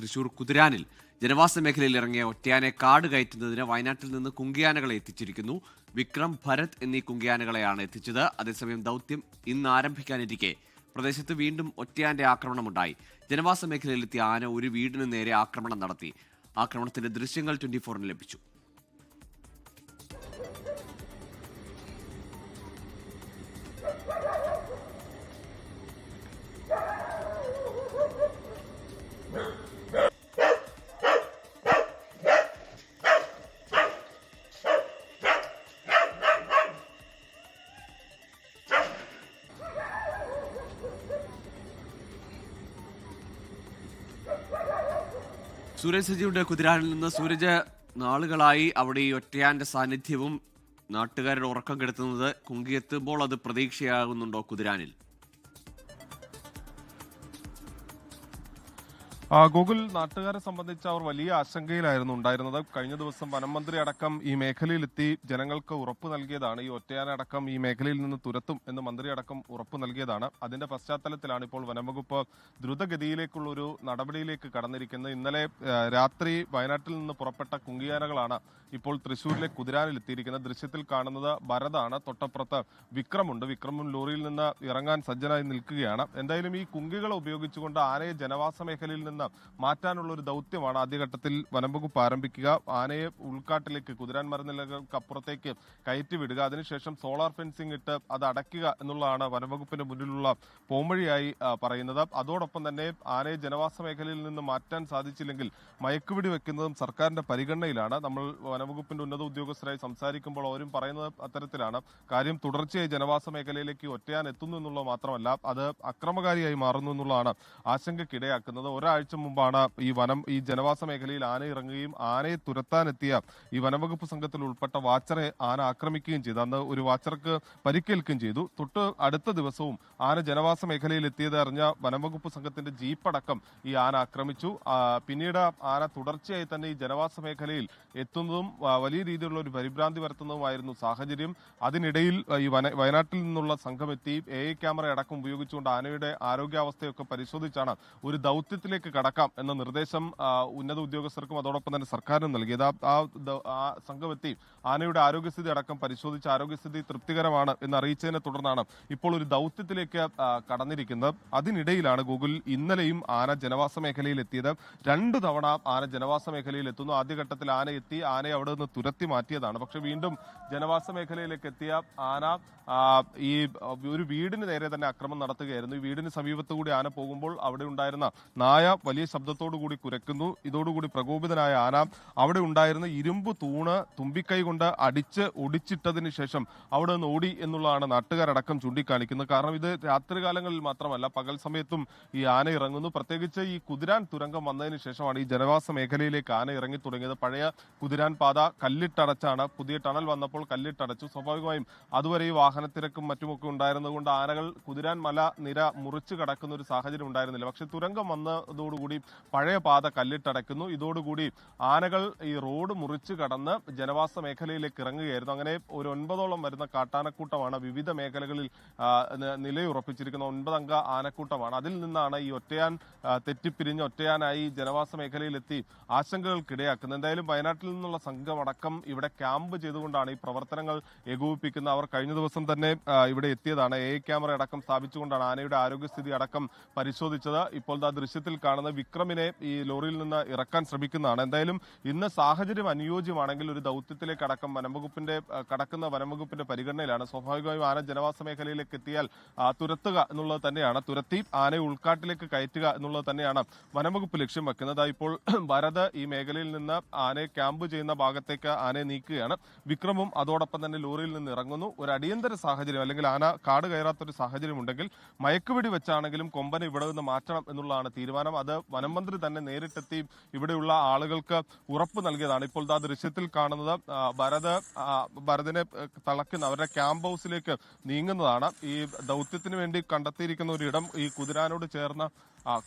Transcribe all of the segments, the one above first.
തൃശൂർ കുതിരാനിൽ ജനവാസ മേഖലയിൽ ഇറങ്ങിയ ഒറ്റയാനെ കാട് കയറ്റുന്നതിന് വയനാട്ടിൽ നിന്ന് കുങ്കിയാനകളെ എത്തിച്ചിരിക്കുന്നു. വിക്രം ഭരത് എന്നീ കുങ്കിയാനകളെയാണ് എത്തിച്ചത്. അതേസമയം ദൗത്യം ഇന്ന് ആരംഭിക്കാനിരിക്കെ. പ്രദേശത്ത് വീണ്ടും ഒറ്റയാന്റെ ആക്രമണമുണ്ടായി. ജനവാസ മേഖലയിലെത്തിയ ആന ഒരു വീടിന് നേരെ ആക്രമണം നടത്തി. ആക്രമണത്തിന്റെ ദൃശ്യങ്ങൾ ട്വന്റി ഫോറിന് ലഭിച്ചു. സൂരജ് സജിയുടെ കുതിരാനിൽ നിന്ന് സൂരജ് നാളുകളായി അവിടെ ഈ ഒറ്റയാന്റെ സാന്നിധ്യവും നാട്ടുകാരുടെ ഉറക്കം കെടുത്തുന്നത് കുങ്കിയെത്തുമ്പോൾ അത് പ്രതീക്ഷയാകുന്നുണ്ടോ കുതിരാനിൽ? ഗൂഗിൾ നാട്ടുകാരെ സംബന്ധിച്ച് അവർ വലിയ ആശങ്കയിലായിരുന്നു ഉണ്ടായിരുന്നത്. കഴിഞ്ഞ ദിവസം വനംമന്ത്രി അടക്കം ഈ മേഖലയിലെത്തി ജനങ്ങൾക്ക് ഉറപ്പ് നൽകിയതാണ്. ഈ ഒറ്റയാന അടക്കം ഈ മേഖലയിൽ നിന്ന് തുരത്തും എന്ന് മന്ത്രി അടക്കം ഉറപ്പ് നൽകിയതാണ്. അതിന്റെ പശ്ചാത്തലത്തിലാണ് ഇപ്പോൾ വനംവകുപ്പ് ദ്രുതഗതിയിലേക്കുള്ള ഒരു നടപടിയിലേക്ക് കടന്നിരിക്കുന്നത്. ഇന്നലെ രാത്രി വയനാട്ടിൽ നിന്ന് പുറപ്പെട്ട കുങ്കിയാനകളാണ് ഇപ്പോൾ തൃശൂരിലെ കുതിരാനിലെത്തിയിരിക്കുന്നത്. ദൃശ്യത്തിൽ കാണുന്നത് ഭരതാണ്. തൊട്ടപ്പുറത്ത് വിക്രമുണ്ട്. വിക്രമും ലോറിയിൽ നിന്ന് ഇറങ്ങാൻ സജ്ജനായി നിൽക്കുകയാണ്. എന്തായാലും ഈ കുങ്കികളെ ഉപയോഗിച്ചുകൊണ്ട് ആനയെ ജനവാസ മേഖലയിൽ നിന്ന് മാറ്റാനുള്ള ഒരു ദൗത്യമാണ് ആദ്യഘട്ടത്തിൽ വനംവകുപ്പ് ആരംഭിക്കുക. ആനയെ ഉൾക്കാട്ടിലേക്ക് കുതിരാൻ മരനിലകൾക്ക് അപ്പുറത്തേക്ക് കയറ്റിവിടുക. അതിനുശേഷം സോളാർ ഫെൻസിംഗ് ഇട്ട് അത് അടയ്ക്കുക എന്നുള്ളതാണ് വനംവകുപ്പിന്റെ മുന്നിലുള്ള പോംവഴിയായി പറയുന്നത്. അതോടൊപ്പം തന്നെ ആനയെ ജനവാസ മേഖലയിൽ നിന്ന് മാറ്റാൻ സാധിച്ചില്ലെങ്കിൽ മയക്കുപിടി വെക്കുന്നതും സർക്കാരിന്റെ പരിഗണനയിലാണ്. നമ്മൾ വനംവകുപ്പിന്റെ ഉന്നത ഉദ്യോഗസ്ഥരായി സംസാരിക്കുമ്പോൾ അവരും പറയുന്നത് അത്തരത്തിലാണ്. കാര്യം തുടർച്ചയായി ജനവാസ മേഖലയിലേക്ക് ഒറ്റയാൻ എത്തുന്നു എന്നുള്ളത് മാത്രമല്ല അത് അക്രമകാരിയായി മാറുന്നു എന്നുള്ളതാണ് ആശങ്കയ്ക്കിടയാക്കുന്നത്. ഒരാഴ്ച മുമ്പാണ് ഈ വനം ഈ ജനവാസ മേഖലയിൽ ആന ഇറങ്ങുകയും ആനയെ തുരത്താനെത്തിയ ഈ വനംവകുപ്പ് സംഘത്തിൽ ഉൾപ്പെട്ട വാച്ചറെ ആന ആക്രമിക്കുകയും ചെയ്തു. അന്ന് ഒരു വാച്ചർക്ക് പരിക്കേൽക്കുകയും ചെയ്തു. തൊട്ട് അടുത്ത ദിവസവും ആന ജനവാസ മേഖലയിൽ എത്തിയത് അറിഞ്ഞ വനംവകുപ്പ് സംഘത്തിന്റെ ജീപ്പടക്കം ഈ ആന ആക്രമിച്ചു. പിന്നീട് ആന തുടർച്ചയായി തന്നെ ഈ ജനവാസ മേഖലയിൽ എത്തുന്നതും വലിയ രീതിയിലുള്ള ഒരു പരിഭ്രാന്തി വരുത്തുന്നതുമായിരുന്നു സാഹചര്യം. അതിനിടയിൽ ഈ വയനാട്ടിൽ നിന്നുള്ള സംഘം എത്തി എ ഐ ക്യാമറ അടക്കം ഉപയോഗിച്ചുകൊണ്ട് ആനയുടെ ആരോഗ്യാവസ്ഥയൊക്കെ പരിശോധിച്ചാണ് ഒരു ദൗത്യത്തിലേക്ക് കടക്കാം എന്ന നിർദ്ദേശം ഉന്നത ഉദ്യോഗസ്ഥർക്കും അതോടൊപ്പം തന്നെ സർക്കാരിനും നൽകിയത് ആ- ആ ദ- ആ സംഘം എത്തി ആനയുടെ ആരോഗ്യസ്ഥിതി അടക്കം പരിശോധിച്ച് ആരോഗ്യസ്ഥിതി തൃപ്തികരമാണ് എന്ന് അറിയിച്ചതിനെ തുടർന്നാണ് ഇപ്പോൾ ഒരു ദൗത്യത്തിലേക്ക് കടന്നിരിക്കുന്നത്. അതിനിടയിലാണ് ഗൂഗിൾ ഇന്നലെയും ആന ജനവാസ മേഖലയിൽ എത്തിയത് രണ്ടു തവണ ആന ജനവാസ മേഖലയിൽ എത്തുന്നു ആദ്യഘട്ടത്തിൽ ആന എത്തി ആനയെ അവിടെ നിന്ന് തുരത്തി മാറ്റിയതാണ്. പക്ഷെ വീണ്ടും ജനവാസ മേഖലയിലേക്ക് എത്തിയ ആന ഈ ഒരു വീടിന് നേരെ തന്നെ അക്രമം നടത്തുകയായിരുന്നു. ഈ വീടിന് സമീപത്തുകൂടി ആന പോകുമ്പോൾ അവിടെ ഉണ്ടായിരുന്ന നായ വലിയ ശബ്ദത്തോടുകൂടി കുരക്കുന്നു ഇതോടുകൂടി പ്രകോപിതനായ ആന അവിടെ ഉണ്ടായിരുന്ന ഇരുമ്പ് തൂണ് തുമ്പിക്കൈ കൊണ്ട് അടിച്ച് ഒടിച്ചിട്ടതിന് ശേഷം അവിടെ നിന്ന് ഓടി എന്നുള്ളതാണ് നാട്ടുകാരടക്കം ചൂണ്ടിക്കാണിക്കുന്നത്. കാരണം ഇത് രാത്രികാലങ്ങളിൽ മാത്രമല്ല പകൽ സമയത്തും ഈ ആന ഇറങ്ങുന്നു. പ്രത്യേകിച്ച് ഈ കുതിരാൻ തുരങ്കം വന്നതിന് ശേഷമാണ് ഈ ജനവാസ മേഖലയിലേക്ക് ആന ഇറങ്ങി തുടങ്ങിയത്. പഴയ കുതിരാൻ പാത കല്ലിട്ടടച്ചാണ്. പുതിയ ടണൽ വന്നപ്പോൾ കല്ലിട്ടടച്ചു. സ്വാഭാവികമായും അതുവരെ ഈ വാഹനത്തിരക്കും മറ്റുമൊക്കെ ഉണ്ടായിരുന്നതുകൊണ്ട് ആനകൾ കുതിരാൻ മല നിര മുറിച്ചു കടക്കുന്ന ഒരു സാഹചര്യം ഉണ്ടായിരുന്നില്ല. പക്ഷെ തുരങ്കം വന്നതോടുകൂടി പഴയ പാത കല്ലിട്ടടയ്ക്കുന്നു. ഇതോടുകൂടി ആനകൾ ഈ റോഡ് മുറിച്ച് കടന്ന് ജനവാസ മേഖലയിലേക്ക് ഇറങ്ങുകയായിരുന്നു. അങ്ങനെ ഒരു ഒൻപതോളം വരുന്ന കാട്ടാനക്കൂട്ടമാണ് വിവിധ മേഖലകളിൽ ആ, നിലയുറപ്പിച്ചിരിക്കുന്ന ഒൻപതംഗ ആനക്കൂട്ടമാണ്. അതിൽ നിന്നാണ് ഈ ഒറ്റയാൻ ആ, തെറ്റിപ്പിരിഞ്ഞ് ഒറ്റയാനായി ജനവാസ മേഖലയിലെത്തി ആശങ്കകൾക്കിടയാക്കുന്നത്. എന്തായാലും വയനാട്ടിൽ നിന്നുള്ള സംഘമടക്കം ഇവിടെ ക്യാമ്പ് ചെയ്തുകൊണ്ടാണ് ഈ പ്രവർത്തനങ്ങൾ ഏകോപിപ്പിക്കുന്നത്. അവർ കഴിഞ്ഞ ദിവസം തന്നെ ഇവിടെ എത്തിയതാണ്. എ ക്യാമറ അടക്കം സ്ഥാപിച്ചുകൊണ്ടാണ് ആനയുടെ ആരോഗ്യസ്ഥിതി അടക്കം പരിശോധിച്ചത്. ഇപ്പോൾ ദാ ദൃശ്യത്തിൽ കാണുന്ന വിക്രമിനെ ഈ ലോറിയിൽ നിന്ന് ഇറക്കാൻ ശ്രമിക്കുന്നതാണ്. എന്തായാലും ഇന്ന് സാഹചര്യം അനുയോജ്യമാണെങ്കിൽ ഒരു ദൗത്യത്തിലേക്ക് അടക്കം വനംവകുപ്പിന്റെ കടക്കുന്ന വനംവകുപ്പിന്റെ പരിഗണനയിലാണ്. സ്വാഭാവികമായും ആന ജനവാസ മേഖലയിലേക്ക് എത്തിയാൽ തുരത്തുക എന്നുള്ളത് തന്നെയാണ്. തുരത്തി ആനയെ ഉൾക്കാട്ടിലേക്ക് കയറ്റുക എന്നുള്ളത് തന്നെയാണ് വനംവകുപ്പ് ലക്ഷ്യം വെക്കുന്നത്. ഇപ്പോൾ ഭരത് ഈ മേഖലയിൽ നിന്ന് ആനയെ ക്യാമ്പ് ചെയ്യുന്ന ഭാഗത്തേക്ക് ആനയെ നീക്കുകയാണ്. വിക്രമും അതോടൊപ്പം തന്നെ ലോറിയിൽ നിന്ന് ഇറങ്ങുന്നു. ഒരു അടിയന്തര സാഹചര്യം അല്ലെങ്കിൽ ആന കാട് കയറാത്തൊരു സാഹചര്യം ഉണ്ടെങ്കിൽ മയക്കുവെടി വെച്ചാണെങ്കിലും കൊമ്പനെ ഇവിടെ നിന്ന് മാറ്റണം എന്നുള്ളതാണ് തീരുമാനം. അത് വനം മന്ത്രി തന്നെ നേരിട്ടെത്തി ഇവിടെയുള്ള ആളുകൾക്ക് ഉറപ്പ് നൽകിയതാണ്. ഇപ്പോൾ ആ ദൃശ്യത്തിൽ കാണുന്നത് ഭരത് ഭരതിനെ തളക്കുന്ന അവരുടെ ക്യാമ്പ് ഹൗസിലേക്ക് നീങ്ങുന്നതാണ്. ഈ ദൗത്യത്തിന് വേണ്ടി കണ്ടെത്തിയിരിക്കുന്ന ഒരു ഇടം ഈ കുതിരാനോട് ചേർന്ന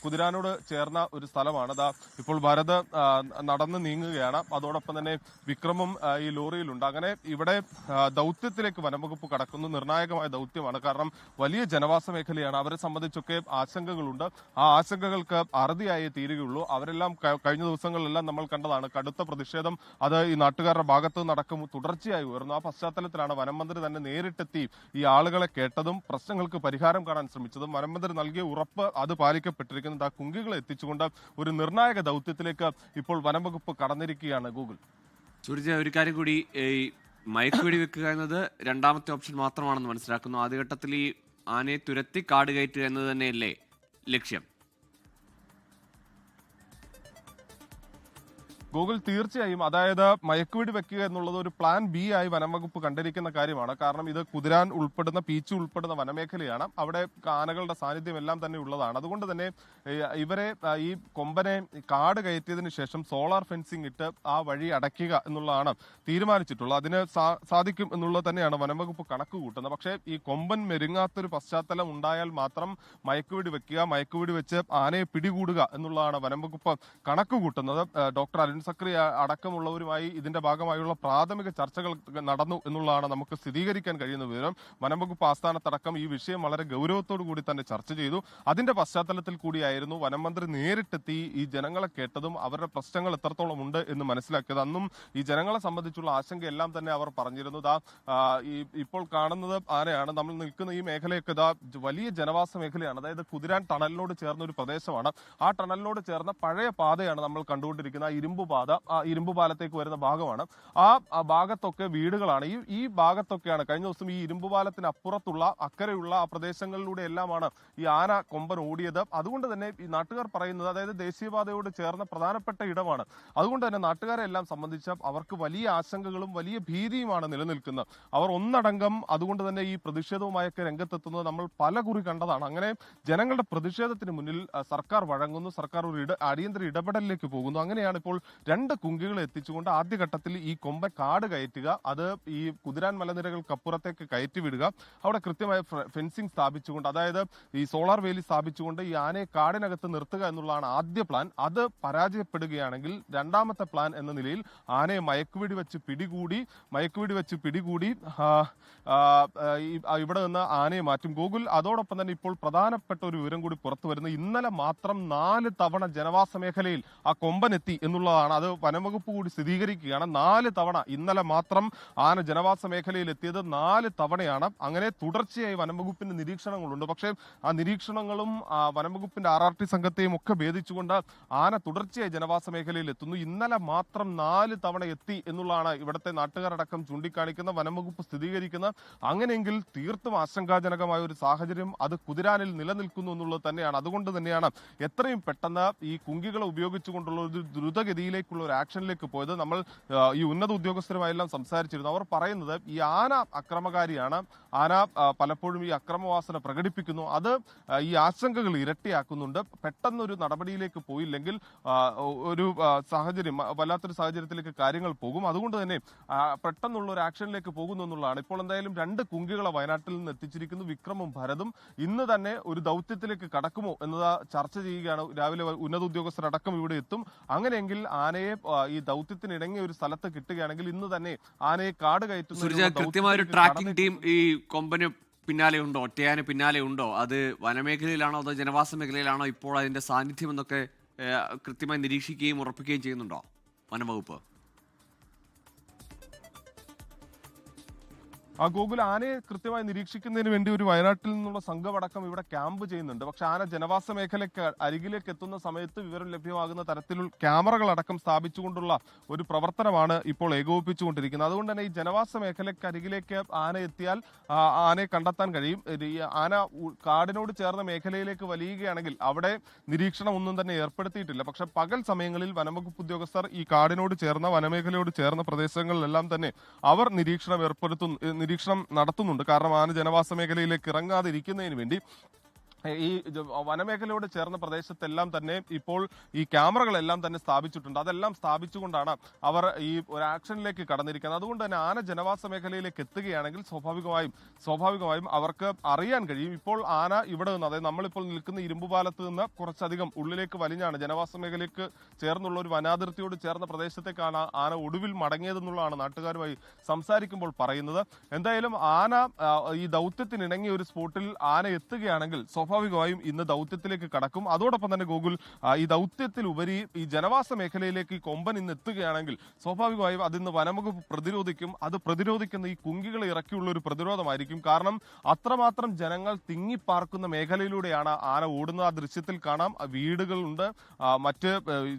കുതിരാനോട് ചേർന്ന ഒരു സ്ഥലമാണ്. അതാ ഇപ്പോൾ ഭരത് നടന്ന് നീങ്ങുകയാണ്. അതോടൊപ്പം തന്നെ വിക്രമും ഈ ലോറിയിലുണ്ട്. അങ്ങനെ ഇവിടെ ദൗത്യത്തിലേക്ക് വനംവകുപ്പ് കടക്കുന്നു. നിർണായകമായ ദൗത്യമാണ്. കാരണം വലിയ ജനവാസ മേഖലയാണ്. അവരെ സംബന്ധിച്ചൊക്കെ ആശങ്കകളുണ്ട്. ആ ആശങ്കകൾക്ക് അറുതിയായേ തീരുകയുള്ളൂ. അവരെല്ലാം കഴിഞ്ഞ ദിവസങ്ങളിലെല്ലാം നമ്മൾ കണ്ടതാണ് കടുത്ത പ്രതിഷേധം. അത് ഈ നാട്ടുകാരുടെ ഭാഗത്ത് നടക്കും. തുടർച്ചയായി ഉയർന്നു. ആ പശ്ചാത്തലത്തിലാണ് വനം മന്ത്രി തന്നെ നേരിട്ടെത്തി ഈ ആളുകളെ കേട്ടതും പ്രശ്നങ്ങൾക്ക് പരിഹാരം കാണാൻ ശ്രമിച്ചതും. വനം മന്ത്രി നൽകിയ ഉറപ്പ് അത് പാലിക്കപ്പെട്ടിരിക്കുന്നത് ആ കുങ്കികളെ എത്തിച്ചുകൊണ്ട് ഒരു നിർണായക ദൗത്യത്തിലേക്ക് ഇപ്പോൾ വനംവകുപ്പ് കടന്നിരിക്കുകയാണ് ഗൂഗിൾ. സൂര്യ ഒരു കാര്യം കൂടി ഈ മയക്കുവെടി വെക്കുക എന്നത് രണ്ടാമത്തെ ഓപ്ഷൻ മാത്രമാണെന്ന് മനസ്സിലാക്കുന്നു. ആദ്യഘട്ടത്തിൽ ഈ ആനയെ തുരത്തി കാട് കയറ്റുക എന്നത് തന്നെയല്ലേ ലക്ഷ്യം? ഗൂഗിൾ തീർച്ചയായും അതായത് മയക്കുവെടി വെക്കുക എന്നുള്ളത് ഒരു പ്ലാൻ ബി ആയി വനംവകുപ്പ് കണ്ടിരിക്കുന്ന കാര്യമാണ്. കാരണം ഇത് കുതിരാൻ ഉൾപ്പെടുന്ന പീച്ച് ഉൾപ്പെടുന്ന വനമേഖലയാണ്. അവിടെ ആനകളുടെ സാന്നിധ്യം എല്ലാം തന്നെ ഉള്ളതാണ്. അതുകൊണ്ട് തന്നെ ഇവരെ ഈ കൊമ്പനെ കാട് കയറ്റിയതിന് ശേഷം സോളാർ ഫെൻസിംഗ് ഇട്ട് ആ വഴി അടയ്ക്കുക എന്നുള്ളതാണ് തീരുമാനിച്ചിട്ടുള്ളത്. അതിന് സാധിക്കും എന്നുള്ളത് തന്നെയാണ് വനംവകുപ്പ് കണക്ക് കൂട്ടുന്നത്. പക്ഷേ ഈ കൊമ്പൻ മെരുങ്ങാത്തൊരു പശ്ചാത്തലം ഉണ്ടായാൽ മാത്രം മയക്കുവെടി വെക്കുക മയക്കുവെടി വെച്ച് ആനയെ പിടികൂടുക എന്നുള്ളതാണ് വനംവകുപ്പ് കണക്ക് കൂട്ടുന്നത്. ഡോക്ടർ അരുൺ സക്രി അ- അടക്കമുള്ളവരുമായി ഇതിന്റെ ഭാഗമായുള്ള പ്രാഥമിക ചർച്ചകൾ നടന്നു എന്നുള്ളതാണ് നമുക്ക് സ്ഥിരീകരിക്കാൻ കഴിയുന്ന വിവരം. വനംവകുപ്പ് ആസ്ഥാനത്തടക്കം ഈ വിഷയം വളരെ ഗൗരവത്തോടു കൂടി തന്നെ ചർച്ച ചെയ്തു. അതിന്റെ പശ്ചാത്തലത്തിൽ കൂടിയായിരുന്നു വനം മന്ത്രി നേരിട്ടെത്തി ഈ ജനങ്ങളെ കേട്ടതും അവരുടെ പ്രശ്നങ്ങൾ എത്രത്തോളം ഉണ്ട് എന്ന് മനസ്സിലാക്കിയത്. അന്നും ഈ ജനങ്ങളെ സംബന്ധിച്ചുള്ള ആശങ്കയെല്ലാം തന്നെ അവർ പറഞ്ഞിരുന്നു. ദാ ഈ ഇപ്പോൾ കാണുന്നത് ആരെയാണ്? നമ്മൾ നിൽക്കുന്ന ഈ മേഖലയൊക്കെ ഇതാ വലിയ ജനവാസ മേഖലയാണ്. അതായത് കുതിരാൻ ടണലിനോട് ചേർന്ന ഒരു പ്രദേശമാണ്. ആ ടണലിനോട് ചേർന്ന പഴയ പാതയാണ് നമ്മൾ കണ്ടുകൊണ്ടിരിക്കുന്നത്. ആ ഇരുമ്പ് പാത ആ ഇരുമ്പ് പാലത്തേക്ക് വരുന്ന ഭാഗമാണ്. ആ ഭാഗത്തൊക്കെ വീടുകളാണ്. ഈ ഈ ഭാഗത്തൊക്കെയാണ് കഴിഞ്ഞ ദിവസം ഈ ഇരുമ്പ് പാലത്തിന് അപ്പുറത്തുള്ള അക്കരെയുള്ള ആ പ്രദേശങ്ങളിലൂടെ എല്ലാമാണ് ഈ ആന കൊമ്പൻ ഓടിയത്. അതുകൊണ്ട് തന്നെ ഈ നാട്ടുകാർ പറയുന്നത് അതായത് ദേശീയപാതയോട് ചേർന്ന പ്രധാനപ്പെട്ട ഇടമാണ്. അതുകൊണ്ട് തന്നെ നാട്ടുകാരെ എല്ലാം സംബന്ധിച്ച് അവർക്ക് വലിയ ആശങ്കകളും വലിയ ഭീതിയുമാണ് നിലനിൽക്കുന്നത്. അവർ ഒന്നടങ്കം അതുകൊണ്ട് തന്നെ ഈ പ്രതിഷേധവുമായൊക്കെ രംഗത്തെത്തുന്നത് നമ്മൾ പല കുറി കണ്ടതാണ്. അങ്ങനെ ജനങ്ങളുടെ പ്രതിഷേധത്തിന് മുന്നിൽ സർക്കാർ വഴങ്ങുന്നു സർക്കാർ ഒരു അടിയന്തര ഇടപെടലിലേക്ക് പോകുന്നു. അങ്ങനെയാണ് ഇപ്പോൾ രണ്ട് കുങ്കികളെ എത്തിച്ചുകൊണ്ട് ആദ്യഘട്ടത്തിൽ ഈ കൊമ്പ കാട് കയറ്റുക അത് ഈ കുതിരാൻ മലനിരകൾക്കപ്പുറത്തേക്ക് കയറ്റി വിടുക അവിടെ കൃത്യമായ ഫെൻസിംഗ് സ്ഥാപിച്ചുകൊണ്ട് അതായത് ഈ സോളാർ വേലി സ്ഥാപിച്ചുകൊണ്ട് ഈ ആനയെ കാടിനകത്ത് നിർത്തുക എന്നുള്ളതാണ് ആദ്യ പ്ലാൻ. അത് പരാജയപ്പെടുകയാണെങ്കിൽ രണ്ടാമത്തെ പ്ലാൻ എന്ന നിലയിൽ ആനയെ മയക്കുവെടി വെച്ച് പിടികൂടി മയക്കുവെടി വെച്ച് പിടികൂടി ഇവിടെ നിന്ന് ആനയെ മാറ്റും. ഗൂഗിൾ അതോടൊപ്പം തന്നെ ഇപ്പോൾ പ്രധാനപ്പെട്ട ഒരു വിവരം കൂടി പുറത്തു വരുന്നു ഇന്നലെ മാത്രം നാല് തവണ ജനവാസ മേഖലയിൽ ആ കൊമ്പനെത്തി എന്നുള്ളതാണ് അത് വനംവകുപ്പ് കൂടി സ്ഥിരീകരിക്കുകയാണ്. നാല് തവണ ഇന്നലെ മാത്രം ആന ജനവാസ മേഖലയിൽ എത്തിയത് നാല് തവണയാണ്. അങ്ങനെ തുടർച്ചയായി വനംവകുപ്പിന്റെ നിരീക്ഷണങ്ങളുണ്ട്. പക്ഷേ ആ നിരീക്ഷണങ്ങളും വനംവകുപ്പിന്റെ ആർ ആർ ടി സംഘത്തെയും ഒക്കെ ഭേദിച്ചുകൊണ്ട് ആന തുടർച്ചയായി ജനവാസ മേഖലയിൽ എത്തുന്നു ഇന്നലെ മാത്രം നാല് തവണ എത്തി എന്നുള്ളതാണ് ഇവിടുത്തെ നാട്ടുകാരടക്കം ചൂണ്ടിക്കാണിക്കുന്ന വനംവകുപ്പ് സ്ഥിരീകരിക്കുന്ന അങ്ങനെയെങ്കിൽ തീർത്തും ആശങ്കാജനകമായ ഒരു സാഹചര്യം അത് കുതിരാനിൽ നിലനിൽക്കുന്നു എന്നുള്ളത് തന്നെയാണ്. അതുകൊണ്ട് തന്നെയാണ് എത്രയും പെട്ടെന്ന് ഈ കുങ്കികളെ ഉപയോഗിച്ചുകൊണ്ടുള്ള ഒരു ദ്രുതഗതിയിലേക്കുള്ള ഒരു ആക്ഷനിലേക്ക് പോയത് നമ്മൾ ഈ ഉന്നത ഉദ്യോഗസ്ഥരുമായെല്ലാം സംസാരിച്ചിരുന്നു. അവർ പറയുന്നത് ഈ ആന അക്രമകാരിയാണ്. ആന പലപ്പോഴും ഈ അക്രമവാസന പ്രകടിപ്പിക്കുന്നു. അത് ഈ ആശങ്കകൾ ഇരട്ടിയാക്കുന്നുണ്ട്. പെട്ടെന്നൊരു നടപടിയിലേക്ക് പോയില്ലെങ്കിൽ ഒരു സാഹചര്യം വല്ലാത്തൊരു സാഹചര്യത്തിലേക്ക് കാര്യങ്ങൾ പോകും. അതുകൊണ്ട് തന്നെ പെട്ടെന്നുള്ള ഒരു ആക്ഷനിലേക്ക് പോകുന്നു എന്നുള്ളതാണ്. ഇപ്പോൾ എന്തായാലും രണ്ട് കുങ്കികളെ വയനാട്ടിൽ നിന്ന് എത്തിച്ചിരിക്കുന്നു. വിക്രമും ഭരതും. ഇന്ന് തന്നെ ഒരു ദൗത്യത്തിലേക്ക് കടക്കുമോ എന്നത് ചർച്ച ചെയ്യുകയാണ്. രാവിലെ ഉന്നത ഉദ്യോഗസ്ഥരടക്കം ഇവിടെ എത്തും. അങ്ങനെയെങ്കിൽ ആനയെ ഈ ദൗത്യത്തിന് ഇണങ്ങിയ ഒരു സ്ഥലത്ത് കിട്ടുകയാണെങ്കിൽ ഇന്ന് തന്നെ ആനയെ കാട് കയറ്റുന്ന ഒരു കൃത്യമായ ഒരു ട്രാക്കിംഗ് ടീം ഈ കൊമ്പന് പിന്നാലെ ഉണ്ടോ? ഒറ്റയാന് പിന്നാലെ ഉണ്ടോ? അത് വനമേഖലയിലാണോ അതോ ജനവാസ മേഖലയിലാണോ ഇപ്പോൾ അതിന്റെ സാന്നിധ്യം എന്നൊക്കെ കൃത്യമായി നിരീക്ഷിക്കുകയും ഉറപ്പിക്കുകയും ചെയ്യുന്നുണ്ടോ വനംവകുപ്പ്? ആ ഗോകുൽ ആനയെ കൃത്യമായി നിരീക്ഷിക്കുന്നതിന് വേണ്ടി ഒരു വയനാട്ടിൽ നിന്നുള്ള സംഘമടക്കം ഇവിടെ ക്യാമ്പ് ചെയ്യുന്നുണ്ട്. പക്ഷെ ആന ജനവാസ മേഖലയ്ക്ക് അരികിലേക്ക് എത്തുന്ന സമയത്ത് വിവരം ലഭ്യമാകുന്ന തരത്തിലുള്ള ക്യാമറകൾ അടക്കം സ്ഥാപിച്ചുകൊണ്ടുള്ള ഒരു പ്രവർത്തനമാണ് ഇപ്പോൾ ഏകോപിപ്പിച്ചുകൊണ്ടിരിക്കുന്നത്. അതുകൊണ്ട് തന്നെ ഈ ജനവാസ മേഖലയ്ക്ക് അരികിലേക്ക് ആന എത്തിയാൽ ആനയെ കണ്ടെത്താൻ കഴിയും. ആന കാടിനോട് ചേർന്ന മേഖലയിലേക്ക് വലിയുകയാണെങ്കിൽ അവിടെ നിരീക്ഷണം ഒന്നും തന്നെ ഏർപ്പെടുത്തിയിട്ടില്ല. പക്ഷെ പകൽ സമയങ്ങളിൽ വനംവകുപ്പ് ഉദ്യോഗസ്ഥർ ഈ കാടിനോട് ചേർന്ന വനമേഖലയോട് ചേർന്ന പ്രദേശങ്ങളിലെല്ലാം തന്നെ അവർ നിരീക്ഷണം ഏർപ്പെടുത്തുന്നു നിരീക്ഷണം നടത്തുന്നുണ്ട്. കാരണം ആന ജനവാസ മേഖലയിലേക്ക് ഇറങ്ങാതിരിക്കുന്നതിന് വേണ്ടി ഈ വനമേഖലയോട് ചേർന്ന പ്രദേശത്തെല്ലാം തന്നെ ഇപ്പോൾ ഈ ക്യാമറകളെല്ലാം തന്നെ സ്ഥാപിച്ചിട്ടുണ്ട്. അതെല്ലാം സ്ഥാപിച്ചുകൊണ്ടാണ് അവർ ഈ ഒരു ആക്ഷനിലേക്ക് കടന്നിരിക്കുന്നത്. അതുകൊണ്ട് തന്നെ ആന ജനവാസ മേഖലയിലേക്ക് എത്തുകയാണെങ്കിൽ സ്വാഭാവികമായും സ്വാഭാവികമായും അവർക്ക് അറിയാൻ കഴിയും. ഇപ്പോൾ ആന ഇവിടെ നിന്ന് അതായത് നമ്മളിപ്പോൾ നിൽക്കുന്ന ഇരുമ്പുപാലത്ത് നിന്ന് കുറച്ചധികം ഉള്ളിലേക്ക് വലിഞ്ഞാണ് ജനവാസ മേഖലയ്ക്ക് ചേർന്നുള്ള ഒരു വനാതിർത്തിയോട് ചേർന്ന പ്രദേശത്തേക്കാണ് ആന ഒടുവിൽ മടങ്ങിയതെന്നുള്ളതാണ് നാട്ടുകാരുമായി സംസാരിക്കുമ്പോൾ പറയുന്നത്. എന്തായാലും ആന ഈ ദൗത്യത്തിനിണങ്ങിയ ഒരു സ്പോട്ടിൽ ആന എത്തുകയാണെങ്കിൽ സ്വാഭാവികമായും ഇന്ന് ദൗത്യത്തിലേക്ക് കടക്കും. അതോടൊപ്പം തന്നെ ഗൂഗിൾ ഈ ദൗത്യത്തിൽ ഉപരി ഈ ജനവാസ മേഖലയിലേക്ക് ഈ കൊമ്പൻ ഇന്ന് എത്തുകയാണെങ്കിൽ സ്വാഭാവികമായും അതിന്ന് വനംവകുപ്പ് പ്രതിരോധിക്കും. അത് പ്രതിരോധിക്കുന്ന ഈ കുങ്കികളെ ഇറക്കിയുള്ള ഒരു പ്രതിരോധമായിരിക്കും. കാരണം അത്രമാത്രം ജനങ്ങൾ തിങ്ങിപ്പാർക്കുന്ന മേഖലയിലൂടെയാണ് ആന ഓടുന്ന ആ ദൃശ്യത്തിൽ കാണാം. വീടുകളുണ്ട്. മറ്റ്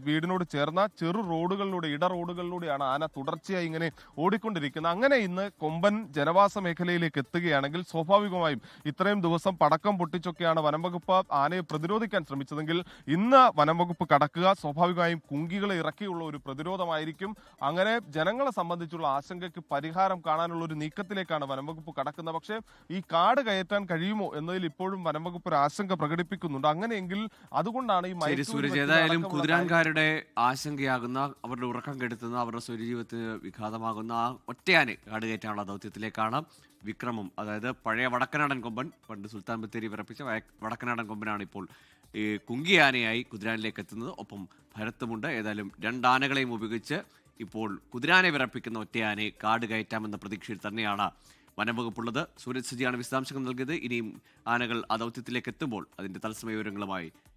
വീടിനോട് ചേർന്ന ചെറു റോഡുകളിലൂടെ ഇട റോഡുകളിലൂടെയാണ് ആന തുടർച്ചയായി ഇങ്ങനെ ഓടിക്കൊണ്ടിരിക്കുന്നത്. അങ്ങനെ ഇന്ന് കൊമ്പൻ ജനവാസ മേഖലയിലേക്ക് എത്തുകയാണെങ്കിൽ സ്വാഭാവികമായും ഇത്രയും ദിവസം പടക്കം പൊട്ടിച്ചൊക്കെയാണ് വനംവകുപ്പ് ആനയെ പ്രതിരോധിക്കാൻ ശ്രമിച്ചതെങ്കിൽ ഇന്ന് വനംവകുപ്പ് കടക്കുക സ്വാഭാവികമായും കുങ്കികളെ ഇറക്കിയുള്ള ഒരു പ്രതിരോധമായിരിക്കും. അങ്ങനെ ജനങ്ങളെ സംബന്ധിച്ചുള്ള ആശങ്കയ്ക്ക് പരിഹാരം കാണാനുള്ള ഒരു നീക്കത്തിലേക്കാണ് വനംവകുപ്പ് കടക്കുന്നത്. പക്ഷേ ഈ കാട് കയറ്റാൻ കഴിയുമോ എന്നതിൽ ഇപ്പോഴും വനംവകുപ്പ് ഒരു ആശങ്ക പ്രകടിപ്പിക്കുന്നുണ്ട്. അങ്ങനെയെങ്കിൽ അതുകൊണ്ടാണ് ഈ സൂരജ് ഏതായാലും കുതിരാൻകാരുടെ ആശങ്കയാകുന്ന അവരുടെ ഉറക്കം കെടുത്തുന്ന അവരുടെ സ്വരജീവിതത്തിന് വിഘാതമാകുന്ന ആ ഒറ്റയാനെ കാട് കയറ്റാനുള്ള ദൗത്യത്തിലേക്കാണ് വിക്രമും അതായത് പഴയ വടക്കനാടൻ കൊമ്പൻ പണ്ട് സുൽത്താൻ ബത്തേരി വിറപ്പിച്ച വടക്കനാടൻ കൊമ്പനാണ് ഇപ്പോൾ ഈ കുങ്കിയാനയായി കുതിരാനിലേക്ക് എത്തുന്നത്. ഒപ്പം ഭരത്തുമുണ്ട് ഏതായാലും രണ്ടാനകളെയും ഉപയോഗിച്ച് ഇപ്പോൾ കുതിരാനെ വിറപ്പിക്കുന്ന ഒറ്റയാനെ കാട് കയറ്റാമെന്ന പ്രതീക്ഷയിൽ തന്നെയാണ് വനംവകുപ്പുള്ളത്. സൂരജ് സുജിയാണ് വിശദാംശങ്ങൾ നൽകിയത്. ഇനിയും ആനകൾ ആ ദൗത്യത്തിലേക്ക് എത്തുമ്പോൾ അതിന്റെ തത്സമയ വിവരങ്ങളുമായി